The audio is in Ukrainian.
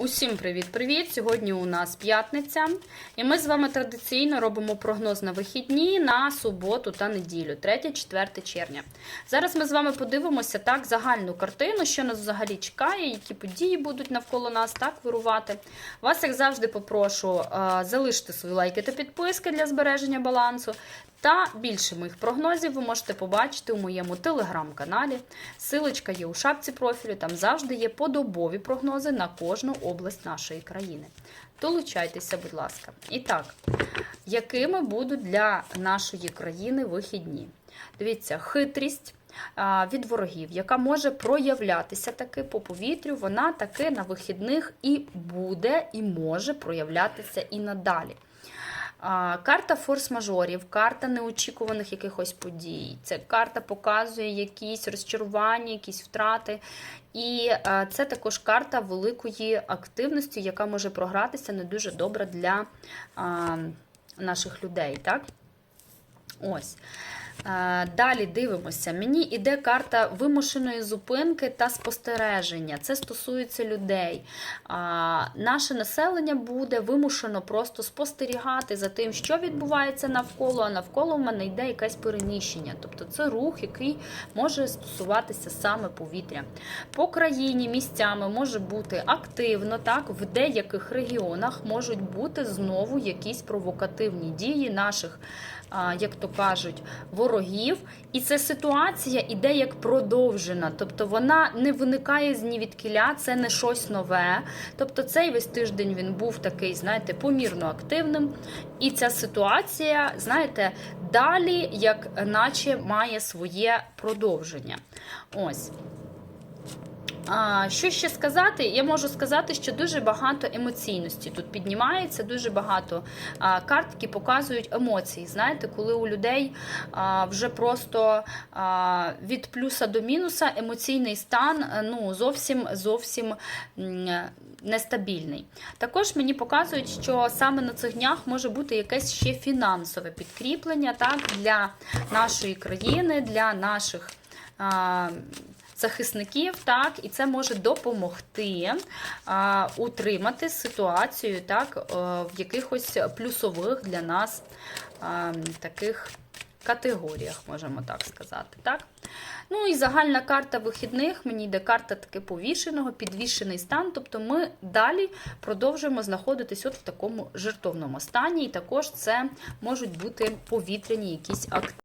Усім привіт-привіт! Сьогодні у нас п'ятниця, і ми з вами традиційно робимо прогноз на вихідні на суботу та неділю, 3-4 червня. Зараз ми з вами подивимося так загальну картину, що нас взагалі чекає, які події будуть навколо нас так вирувати. Вас, як завжди, попрошу е, залишити свої лайки та підписки для збереження балансу. Та більше моїх прогнозів ви можете побачити у моєму телеграм-каналі. Силочка є у шапці профілю, там завжди є подобові прогнози на кожну область нашої країни. Долучайтеся, будь ласка. І так, якими будуть для нашої країни вихідні? Дивіться, хитрість. Від ворогів, яка може проявлятися таки по повітрю, вона таки на вихідних і буде, і може проявлятися і надалі. Карта форс-мажорів, карта неочікуваних якихось подій. Це карта показує якісь розчарування, якісь втрати. І це також карта великої активності, яка може програтися не дуже добре для наших людей. Так? Ось. Далі дивимося. Мені іде карта вимушеної зупинки та спостереження. Це стосується людей. Наше населення буде вимушено просто спостерігати за тим, що відбувається навколо, а навколо в мене йде якесь переміщення. Тобто це рух, який може стосуватися саме повітря. По країні місцями може бути активно, так, в деяких регіонах можуть бути знову якісь провокативні дії наших як то кажуть, ворогів. І ця ситуація іде як продовжена. Тобто вона не виникає з ні від кіля, це не щось нове. Тобто цей весь тиждень він був такий, знаєте, помірно активним. І ця ситуація, знаєте, далі, як наче має своє продовження. Ось. Що ще сказати? Я можу сказати, що дуже багато емоційності тут піднімається, дуже багато карт, які показують емоції. Знаєте, коли у людей вже просто від плюса до мінуса емоційний стан е, ну, зовсім зовсім м, нестабільний. Також мені показують, що саме на цих днях може бути якесь ще фінансове підкріплення так, для нашої країни, для наших. Захисників, так, і це може допомогти а, утримати ситуацію так, е, в якихось плюсових для нас а, таких категоріях, можемо так сказати. Так? Ну і загальна карта вихідних, мені йде карта таки повішеного, підвішений стан. Тобто ми далі продовжуємо знаходитись от в такому жертовному стані, і також це можуть бути повітряні якісь акти.